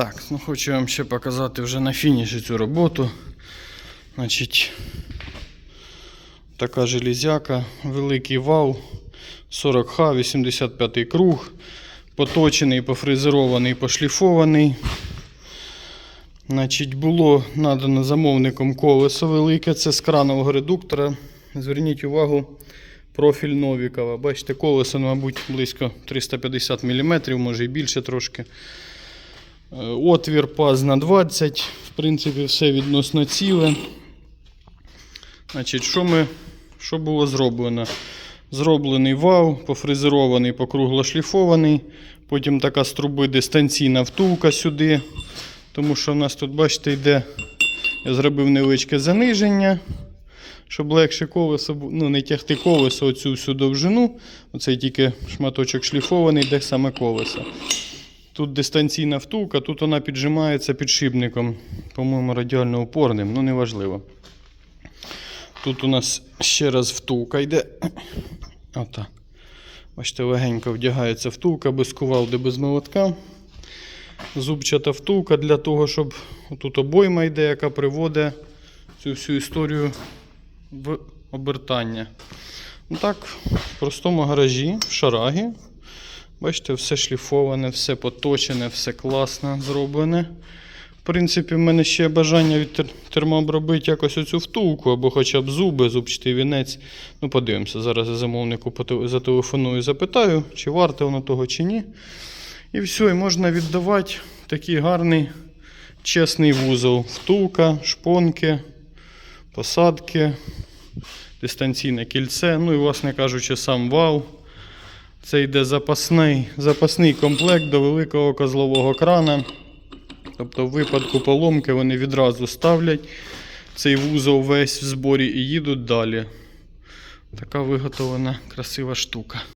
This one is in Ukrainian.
Так, ну хочу вам ще показати вже на фініші цю роботу. Значить, така железяка, великий вал, 40Х, 85 круг, поточений, пофрезерований, пошліфований. Значить, було надано замовником колесо велике, це з кранового редуктора. Зверніть увагу, профіль Новікова. Бачите, колесо, мабуть, близько 350 мм, може і більше трошки. Е, Отвір паз на 20, в принципі, все відносно ціле. Значить, що, ми, що було зроблено? Зроблений вал, пофрезерований, покруглошліфований. Потім така з труби дистанційна втулка сюди. Тому що в нас тут, бачите, йде. Я зробив невеличке заниження, щоб легше колесо, ну, не тягти колесо оцю всю довжину. Оцей тільки шматочок шліфований, де саме колесо. Тут дистанційна втулка, тут вона піджимається підшипником, по-моєму, радіально опорним, ну неважливо. Тут у нас ще раз втулка йде. Отак. Бачите, легенько вдягається втулка без кувалди, без молотка. Зубчата втулка для того, щоб тут обойма йде, яка приводить цю всю історію в обертання. Ну так, в простому гаражі, в шарагі. Бачите, все шліфоване, все поточене, все класно зроблене. В принципі, в мене ще бажання від тер- термообробити якось оцю втулку, або хоча б зуби, зубчатий вінець. Ну, подивимося. Зараз я замовнику зателефоную, запитаю, чи варте воно того, чи ні. І все, і можна віддавати такий гарний чесний вузол. Втулка, шпонки, посадки, дистанційне кільце, ну і, власне кажучи, сам вал. Це йде запасний, запасний комплект до великого козлового крана. Тобто, в випадку поломки вони відразу ставлять цей вузол весь в зборі і їдуть далі. Така виготовлена красива штука.